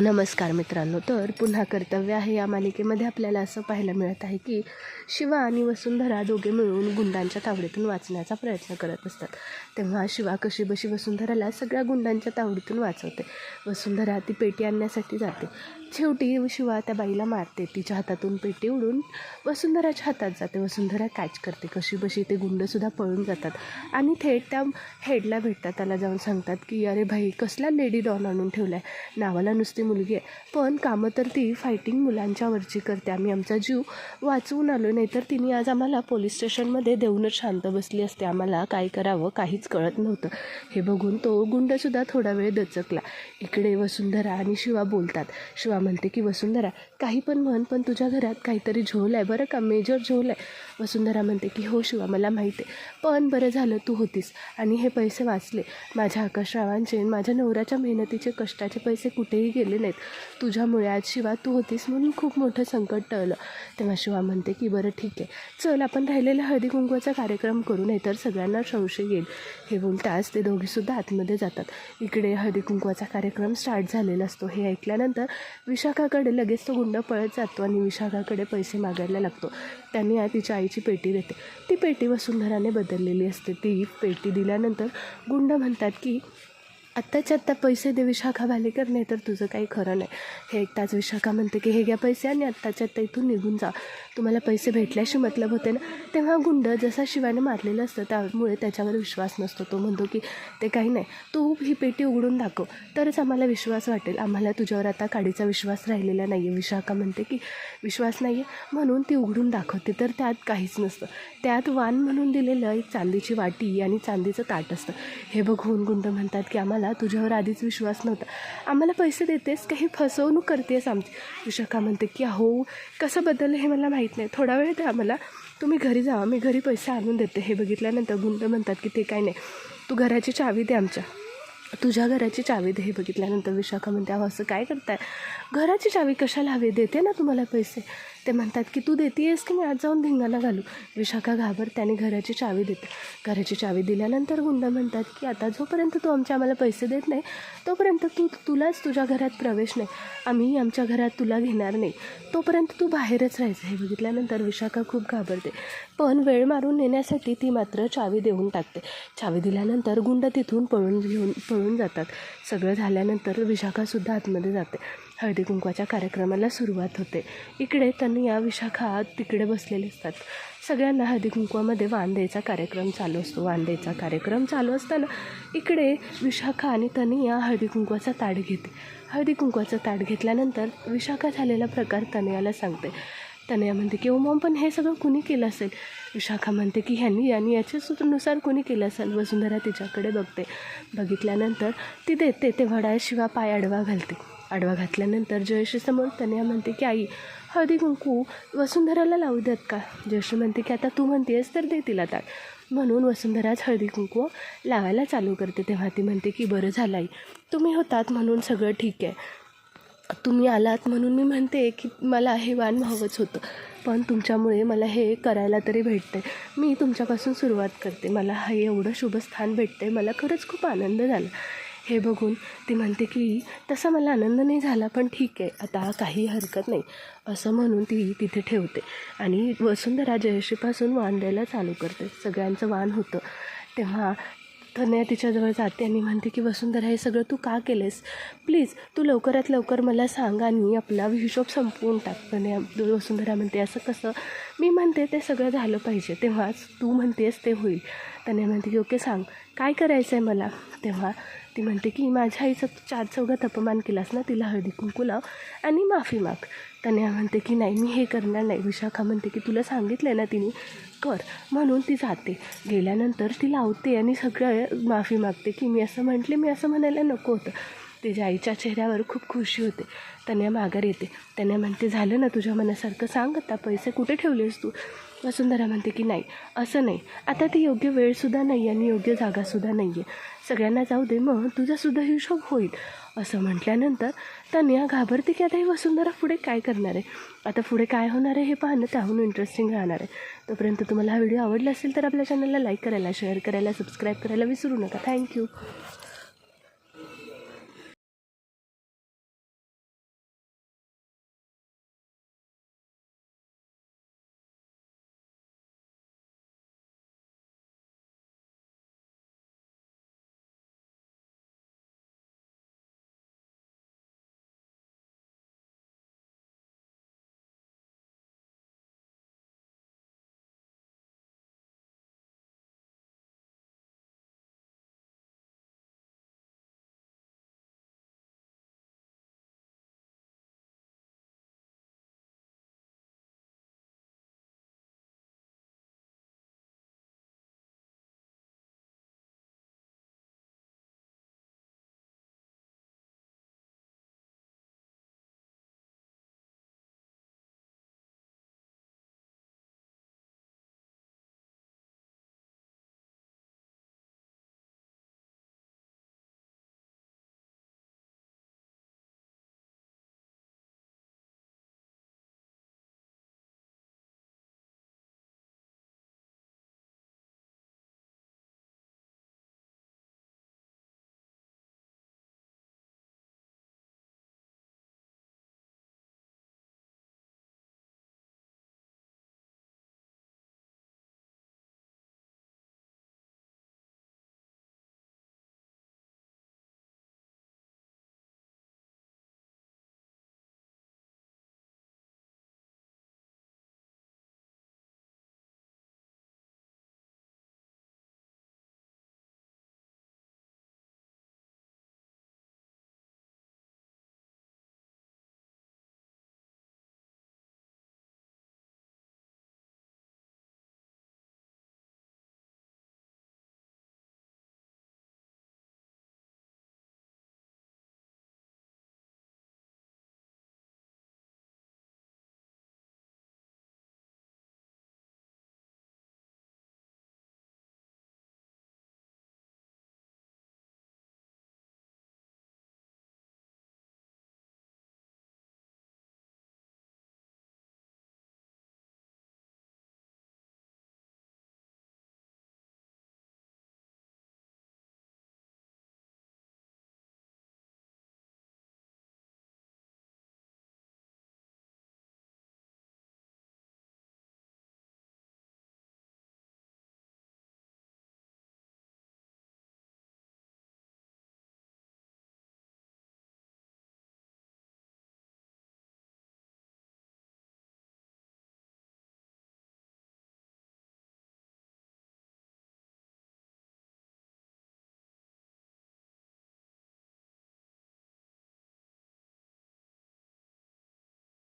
नमस्कार मित्रांनो तर पुन्हा कर्तव्य आहे या मालिकेमध्ये आपल्याला असं पाहायला मिळत आहे की शिवा आणि वसुंधरा दोघे मिळून गुंडांच्या तावडीतून वाचण्याचा प्रयत्न करत असतात. तेव्हा शिवा कशी बशी वसुंधराला सगळ्या गुंडांच्या तावडीतून वाचवते. वसुंधरा ती पेटी आणण्यासाठी जाते. शेवटी शिवा त्या बाईला मारते. तिच्या हातातून पेटी उडून वसुंधराच्या हातात जाते. वसुंधरा कॅच करते. कशी बशी ते गुंडसुद्धा पळून जातात. आणि थेट त्या हेडला भेटतात. त्याला जाऊन सांगतात की अरे भाई कसला लेडी डॉन आणून ठेवला आहे नावाला नुसती मुलगी आहे. पण कामं तर ती फायटिंग मुलांच्या वरची करते. आम्ही आमचा जीव वाचवून आलो नाही तर तिने आज आम्हाला पोलीस स्टेशनमध्ये देऊनच शांत बसली असते. आम्हाला काय करावं काहीच कळत नव्हतं. हे बघून तो गुंडसुद्धा थोडा वेळ दचकला. इकडे वसुंधरा आणि शिवा बोलतात. शिवा म्हणते की वसुंधरा काही पण म्हण पण तुझ्या घरात काहीतरी झोल आहे. बरं का मेजर झोल आहे. वसुंधरा म्हणते की हो शिवा मला माहिती आहे. पण बरं झालं तू होतीस आणि हे पैसे वाचले. माझ्या आकाशरावांचे माझ्या नवऱ्याच्या मेहनतीचे कष्टाचे पैसे कुठेही गेले नाहीत. तुझ्यामुळे आज शिवा तू होतीस म्हणून खूप मोठं संकट टळलं. तेव्हा शिवा म्हणते की बरं ठीक आहे. चल आपण राहिलेला हळदी कुंकवाचा कार्यक्रम करू नाहीतर सगळ्यांना संशय येईल. हे बोलताच ते दोघेसुद्धा आतमध्ये जातात. इकडे हळदी कुंकवाचा कार्यक्रम स्टार्ट झालेला असतो. हे ऐकल्यानंतर विशाखाकडे लगेच तो गुंड पळत जातो आणि विशाखाकडे पैसे मागायला लागतो. त्यांनी आई तिच्या आईची पेटी देते. ती पेटी वसुंधराने बदललेली असते. ती पेटी दिल्यानंतर गुंड म्हणतात की आत्ताच्या आत्ता पैसे दे विशाखा भालेकर नाही तर तुझं काही खरं नाही. हे एकटाच विशाखा म्हणते की हे घ्या पैसे आणि आत्ताच्या आत्ता इथून निघून जा. तुम्हाला पैसे भेटल्याशी मतलब होते ना? तेव्हा गुंड जसा शिवाने मारलेलं असतं त्यामुळे त्याच्यावर विश्वास नसतो. तो म्हणतो की ते काही नाही. तू ही पेटी उघडून दाखव. तरच आम्हाला विश्वास वाटेल. आम्हाला तुझ्यावर आता काडीचा विश्वास राहिलेला नाही आहे विशाखा म्हणते की विश्वास नाही आहे म्हणून ती उघडून दाखवते. तर त्यात काहीच नसतं. त्यात वान म्हणून दिलेलं एक चांदीची वाटी आणि चांदीचं ताट असतं. हे बघून गुंड म्हणतात की आम्हाला तुझ्यावर आधीच विश्वास नव्हता. आम्हाला पैसे देतेस काही फसवणूक करतेस आमची. विशाखा म्हणते की अहो कसं बदललं हे मला माहीत नाही. थोडा वेळ द्या आम्हाला. तुम्ही घरी जावा मी घरी पैसे आणून देते. हे बघितल्यानंतर गुंड म्हणतात की ते काय नाही. तू घराची चावी दे आमच्या. तुझ्या घराची चावी दे. हे बघितल्यानंतर विशाखा म्हणते अहो असं काय करताय? घराची चावी कशाला हवी? देते ना तुम्हाला पैसे. ते म्हणतात की तू देतेस की मी आज जाऊन धिंगाणा घालू. विशाखा घाबर त्याने घराची चावी देते. घराची चावी दिल्यानंतर गुंड म्हणतात की आता जोपर्यंत तू आमच्या आम्हाला पैसे देत नाही तोपर्यंत तू तुलाच तुझ्या घरात प्रवेश नाही. आम्ही आमच्या घरात तुला घेणार नाही. तोपर्यंत तू बाहेरच राहायचं. हे बघितल्यानंतर विशाखा खूप घाबरते. पण वेळ मारून नेण्यासाठी ती मात्र चावी देऊन टाकते. चावी दिल्यानंतर गुंड तिथून पळून घेऊन पळून जातात. सगळं झाल्यानंतर विशाखासुद्धा आतमध्ये जाते. हळदी कुंकवाच्या कार्यक्रमाला सुरुवात होते. इकडे तनिया विशाखा तिकडे बसलेले असतात. सगळ्यांना हळदी कुंकवामध्ये वांदेचा कार्यक्रम चालू असतो. वांदेचा कार्यक्रम चालू असताना इकडे विशाखा आणि तनिया हळदी कुंकवाचा ताट घेते. हळदी कुंकवाचा ताट घेतल्यानंतर विशाखा झालेला प्रकार तनयाला सांगते. तनया म्हणते की ओ मॉम पण हे सगळं कुणी केलं असेल? विशाखा म्हणते की ह्यांनी यांनी याच्या सूत्रानुसार कुणी केलं असेल? वसुंधरा तिच्याकडे बघते. बघितल्यानंतर ती देते ते वडा पाय आडवा घालते. आडवा घातल्यानंतर जयश्री समोर तनया म्हणते की आई हळदी कुंकू वसुंधराला लावू देत का? जयश्री म्हणते की आता तू म्हणतेस तर दे तिला ताट. म्हणून वसुंधराच हळदी कुंकू लावायला चालू करते. तेव्हा ती म्हणते की बरं झालं आई. तुम्ही होतात म्हणून सगळं ठीक आहे. तुम्ही आलात म्हणून मी म्हणते की मला हे वाण व्हावंच होतं. पण तुमच्यामुळे मला हे करायला तरी भेटते मी तुमच्यापासून सुरुवात करते. मला हे एवढं शुभस्थान भेटते मला खरंच खूप आनंद झाला. हे बघून ती म्हणते की तसा मला आनंद नाही झाला पण ठीक आहे. आता काही हरकत नाही. असं म्हणून ती तिथे ठेवते. आणि वसुंधरा जयश्रीपासून वाण द्यायला चालू करते. सगळ्यांचं वाण होतं. तेव्हा तनया तिच्याजवळ जाते आणि म्हणते की वसुंधरा हे सगळं तू का केलंस? प्लीज तू लवकरात लवकर मला सांग आणि आपला हिशोब संपवून टाक. तनया वसुंधरा म्हणते असं कसं? मी म्हणते ते सगळं झालं पाहिजे. तेव्हाच तू म्हणतेस ते होईल. तनया म्हणते की ओके सांग. काय करायचं आहे मला? तेव्हा ती म्हणते की माझ्या आईचा तू चार चौघात अपमान केलास ना तिला हळदी कुंकू लाव आणि माफी माग. तन्या म्हणते की नाही मी हे करणार नाही. विशाखा म्हणते की तुला सांगितलं आहे ना तिने कर म्हणून ती जाते. गेल्यानंतर ती लावते आणि सगळं माफी मागते की मी असं म्हटले मी असं म्हणायला नको होतं. तिच्या आईच्या चेहऱ्यावर खूप खुशी होते. तन्या माघार येते. तन्या म्हणते झालं ना तुझ्या मनासारखं सांग आता पैसे कुठे ठेवलेस तू? वसुंधरा म्हणते की नाही असं नाही. आता ती योग्य वेळसुद्धा नाही आणि योग्य जागासुद्धा नाही आहे सगळ्यांना जाऊ दे मग तुझासुद्धा हिशोब होईल. असं म्हटल्यानंतर तन्या घाबरते की आता ही वसुंधरा पुढे काय करणार आहे? आता पुढे काय होणार आहे हे पाहणं त्याहून इंटरेस्टिंग राहणार आहे. तोपर्यंत तुम्हाला हा व्हिडिओ आवडला असेल तर आपल्या चॅनलला लाईक करायला शेअर करायला सबस्क्राईब करायला विसरू नका. थँक्यू